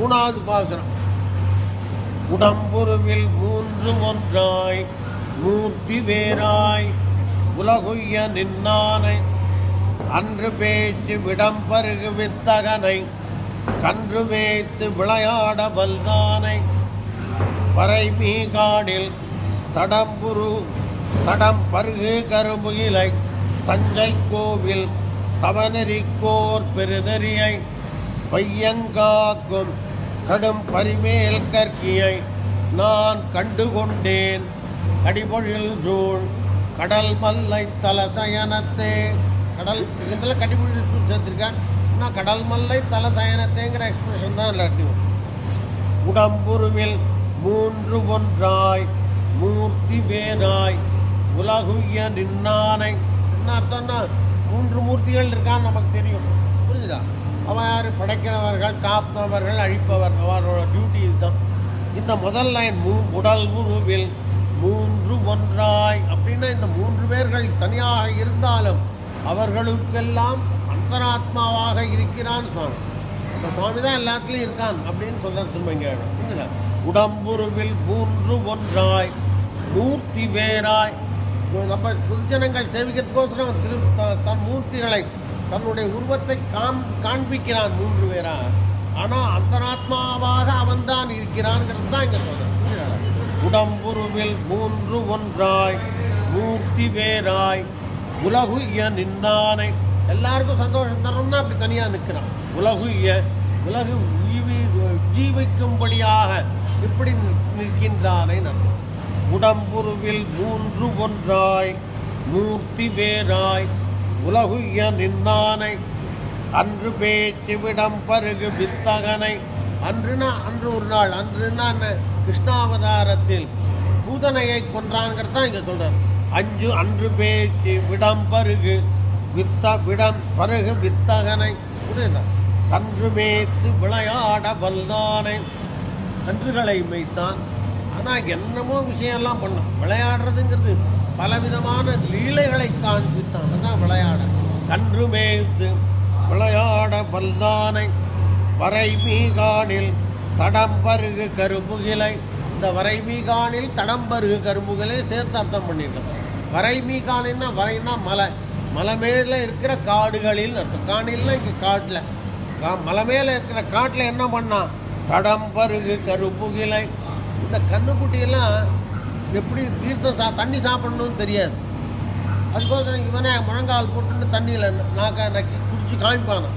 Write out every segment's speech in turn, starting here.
மூணாவது பாசுரம். உடம்புருவில் மூன்று ஒன்றாய் மூர்த்தி வேறாய் உலகுய்ய நின்னானை அன்று பேச்சு விடம்பருகு வித்தகனை கன்று மேய்த்து விளையாட வல்லானை. பறை மீகாடில் தடம்புரு தடம் பருகு கருமுகிலை தஞ்சை கோவில் தவநெறிக்கோர் பெருநெறியை பையங்காக்கும் கடும் பரிமேல் கற்கியை நான் கண்டுகொண்டேன். கடிபொழில் சூழ் கடல் மல்லை தலசயனத்தே. கடல் இதில் கடிபொழில் சூழ் சேர்த்திருக்கேன். நான் கடல் மல்லை தலசயனத்தேங்கிற எக்ஸ்பிரஷன் தான் இல்லாட்டி உடம்புருவில் மூன்று ஒன்றாய் மூர்த்தி வேனாய் உலகுய நின்னானை. என்ன அர்த்தம்னா மூன்று மூர்த்திகள் இருக்கான்னு நமக்கு தெரியும். புரிஞ்சுதா? அவர் படைக்கிறவர்கள் காப்பவர்கள் அழிப்பவர் அவரோட டியூட்டி இதுதான். இந்த முதல் லைன் மூ உடல் உருவில் மூன்று ஒன்றாய் அப்படின்னா இந்த மூன்று பேர்கள் தனியாக இருந்தாலும் அவர்களுக்கெல்லாம் அந்தராத்மாவாக இருக்கிறான் சுவாமி. இந்த சுவாமி தான் எல்லாத்துலேயும் இருக்கான் அப்படின்னு சொல்ற திருமங்கேடம் உடம்புருவில் மூன்று ஒன்றாய் மூர்த்தி வேறாய். நம்ம குருஜனங்கள் சேவிக்கிறதுக்கோசரம் திரு த- தன் மூர்த்திகளை தன்னுடைய உருவத்தை காம் காண்பிக்கிறான் மூன்று பேரா. ஆனால் அந்தராத்மாவாக அவன்தான் இருக்கிறான்ங்கிறது தான் இங்கே சொல்கிறேன் உடம்புருவில் மூன்று ஒன்றாய் மூர்த்தி வேறாய் உலகுய நின்னானை. எல்லாருக்கும் சந்தோஷம் தரணும்னா அப்படி தனியாக நிற்கிறான் உலகுய உலகு ஜீவிக்கும்படியாக இப்படி நிற்- நிற்கின்றானை நான் உடம்புருவில் மூன்று ஒன்றாய் மூர்த்தி வேறாய் உலகுய நின்னானை. அன்று பேச்சு விடம் பருகு வித்தகனை. அன்றுனா அன்று ஒரு நாள் அன்றுனா என்ன? கிருஷ்ணாவதாரத்தில் பூதனையை கொன்றான்ங்கிறது தான் இங்கே சொல்கிறார் அஞ்சு அன்று பேச்சு விடம் பருகு வித்த விடம் பருகு வித்தகனை. புரியுதா? கன்று மேய்த்து விளையாட வல்லானை. கன்றுகளை மேய்த்தான். ஆனால் என்னமோ விஷயம்லாம் பண்ணான். விளையாடுறதுங்கிறது பலவிதமான லீலைகளை காண்பித்தான் அதான் விளையாட. கன்று மேய்த்து விளையாட வல்லானை வரை மீகானில் தடம்பருகு கருமுகிலை இந்த வரை மீகானில் தடம்பருகு கருமுகிலை சேர்த்து அர்த்தம் பண்ணியிருக்கோம். வரை மீகானின்னா வரைனா மலை. மலை மேலே இருக்கிற காடுகளில் அர்த்தம். காணில்னா இங்கே காட்டில். கா- மலை மேலே இருக்கிற காட்டில் என்ன பண்ணான் தடம்பருகு கருமுகிலை இந்த கண்ணுக்குட்டியெல்லாம் எப்படி தீர்த்தம் சா தண்ணி சாப்பிடணும்னு தெரியாது. அதுக்கோசரம் இவனே முழங்கால் போட்டுன்னு தண்ணியில் நாக்க நக்கி குடிச்சு காமிப்பாங்க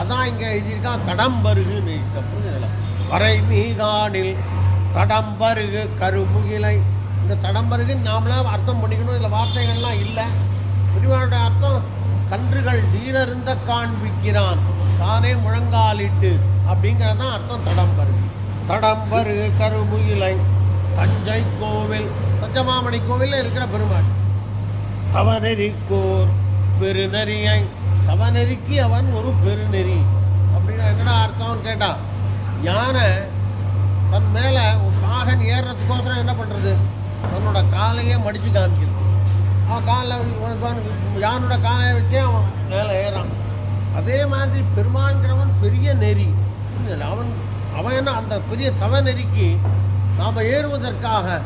அதான் இங்கே எழுதியிருக்கான் தடம்பருகுன்னு எழுதியிருக்கான் வரை மீகானில் தடம்பருகு கருமுகிலை இந்த தடம்பருகுன்னு நாமளாக அர்த்தம் பண்ணிக்கணும் இதில் வார்த்தைகள்லாம் இல்லை. பெரியவாளுடைய அர்த்தம் கன்றுகள் தீரருந்த காண்பிக்கிறான் தானே முழங்காலிட்டு. அப்படிங்கிறது தான் அர்த்தம் தடம்பருகு தடம்பருகு கருமுகிலை தஞ்சை கோவில் தஞ்சமாமணி கோவிலில் இருக்கிற பெருமாள். தவநெறிக்கோர் பெருநெறியை தவநெறிக்கு அவன் ஒரு பெருநெறி. அப்படின்னா என்னடா அர்த்தம்னு கேட்டான்? யானை தன் மேலே ஒரு பாகன் ஏறுறதுக்கோசரம் என்ன பண்ணுறது தன்னோட காலையே மடித்து காமிக்கிறது. அவன் காலில் யானோட காலையை வச்சே அவன் மேலே ஏறான். அதே மாதிரி பெருமாங்கிறவன் பெரிய நெறி. அவன் அவன் என்ன அந்த பெரிய தவ நெறிக்கு நாம் ஏறுவதற்காக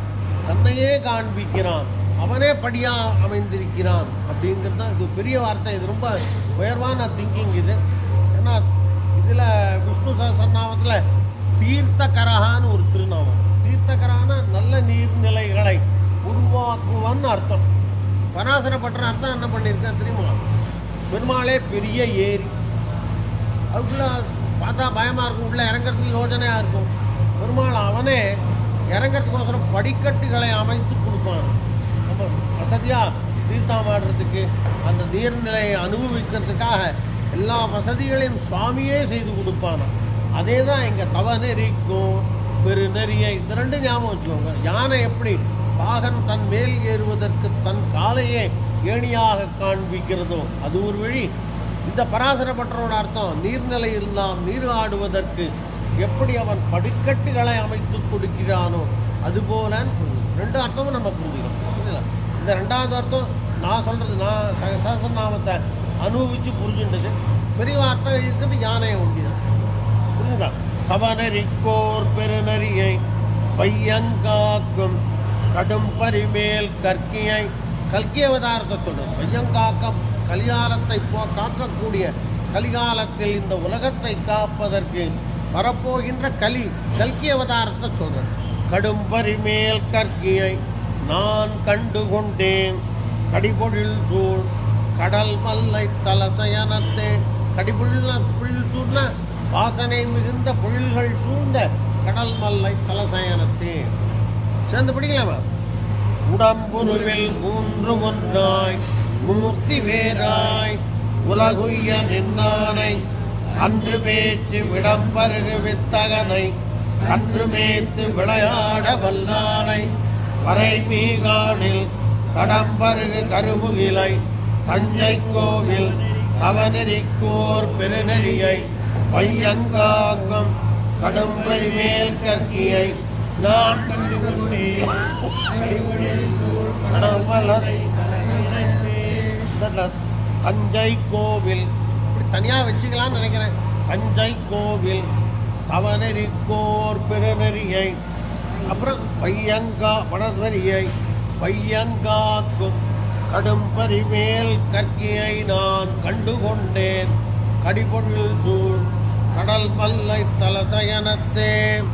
தன்னையே காண்பிக்கிறான். அவனே படியாக அமைந்திருக்கிறான். அப்படிங்கிறது தான் இது பெரிய வார்த்தை. இது ரொம்ப உயர்வான திங்கிங் இது. ஏன்னா இதில் விஷ்ணு சஹஸ்ரநாமத்தில் தீர்த்தகரகான்னு ஒரு திருநாமம். தீர்த்தகரான நல்ல நீர்நிலைகளை உருவாக்குவான்னு அர்த்தம். பராசரப்பட்ட அர்த்தம் என்ன பண்ணியிருக்கேன் தெரியுமா? பெருமாளே பெரிய ஏரி. அதுக்குள்ளே பார்த்தா பயமாக இருக்கும். உள்ளே இறங்குறதுக்கு யோஜனையாக இருக்கும். பெருமாள் அவனே இறங்கிறதுக்கோசரம் படிக்கட்டுகளை அமைத்து கொடுப்பான் நம்ம வசதியாக தீர்த்தாமாடுறதுக்கு அந்த நீர்நிலையை அனுபவிக்கிறதுக்காக எல்லா வசதிகளையும் சுவாமியே செய்து கொடுப்பானாம். அதே தான் இங்கே தவ நெறிக்கும் பெருநெறியை இந்த ரெண்டும் ஞாபகம் வச்சுக்கோங்க. யானை எப்படி பாகன் தன் மேல் ஏறுவதற்கு தன் காலையே ஏணியாக காண்பிக்கிறதோ அது ஒரு வழி. இந்த பராசரப்பட்டரோட அர்த்தம் நீர்நிலையில் நாம் நீர் ஆடுவதற்கு எப்படி அவன் படிக்கட்டுகளை அமைத்து கொடுக்கிறானோ அதுபோல ரெண்டு அர்த்தமும் நம்ம புரிஞ்சுக்கணும். புரியுதுங்களா? இந்த ரெண்டாவது அர்த்தம் நான் சொல்கிறது நான் ச- நாமத்தை அனுபவித்து புரிஞ்சுட்டது பெரிய அர்த்தம் இருக்கிறது யானையை ஒண்டிதான் புரிஞ்சுதா? கவனரிக்கோர் பெருநரியை பையங்காக்கும் கடும் பரிமேல் கற்கியை கல்கி அவதாரத்தை சொல்றது. பையங்காக்கம் கலிகாலத்தை போ காக்கக்கூடிய கலிகாலத்தில் இந்த உலகத்தை காப்பதற்கு வரப்போகின்ற கலி கல்கி அவதாரத்தை சொல்றது கடும் பரிமேல் கற்கியை நான் கண்டு கொண்டேன் கடிபொழில் சூழ் கடல் மல்லை தலசயனத்தே கடிபொழில் புழில் சூழ்ந்த வாசனை மிகுந்த பொழில்கள் சூழ்ந்த கடல் மல்லை தலசயனத்தே சேர்ந்து பிடிக்கலாமா? உடம்புருவில் மூன்று ஒன்றாய் மூர்த்தி வேறாய் உலகுய்ய நின்னானை அன்று பேச்சு விடம்பருகு வித்தகனை கன்று மேய்த்து விளையாட வல்லானை வரை மீகானில் கடம்பருகு கருமுகிலை தஞ்சை கோவில் அவனெறிக்கோர் பெருநெறியை பையங்காக்கம் கடும்பரி மேல் கற்கியை நான் தஞ்சை கோவில் தனியாக வச்சுக்கலாம்னு நினைக்கிறேன். தஞ்சை கோவில் தவநெறிக்கோர் பெருநெறியை அப்புறம் பையங்கா வடநெறியை பையங்காக்கும் கடும் பரிமேல் கற்கியை நான் கண்டு கொண்டேன் கடிபொழில் சூழ் கடல் மல்லை தலசயனத்தேன்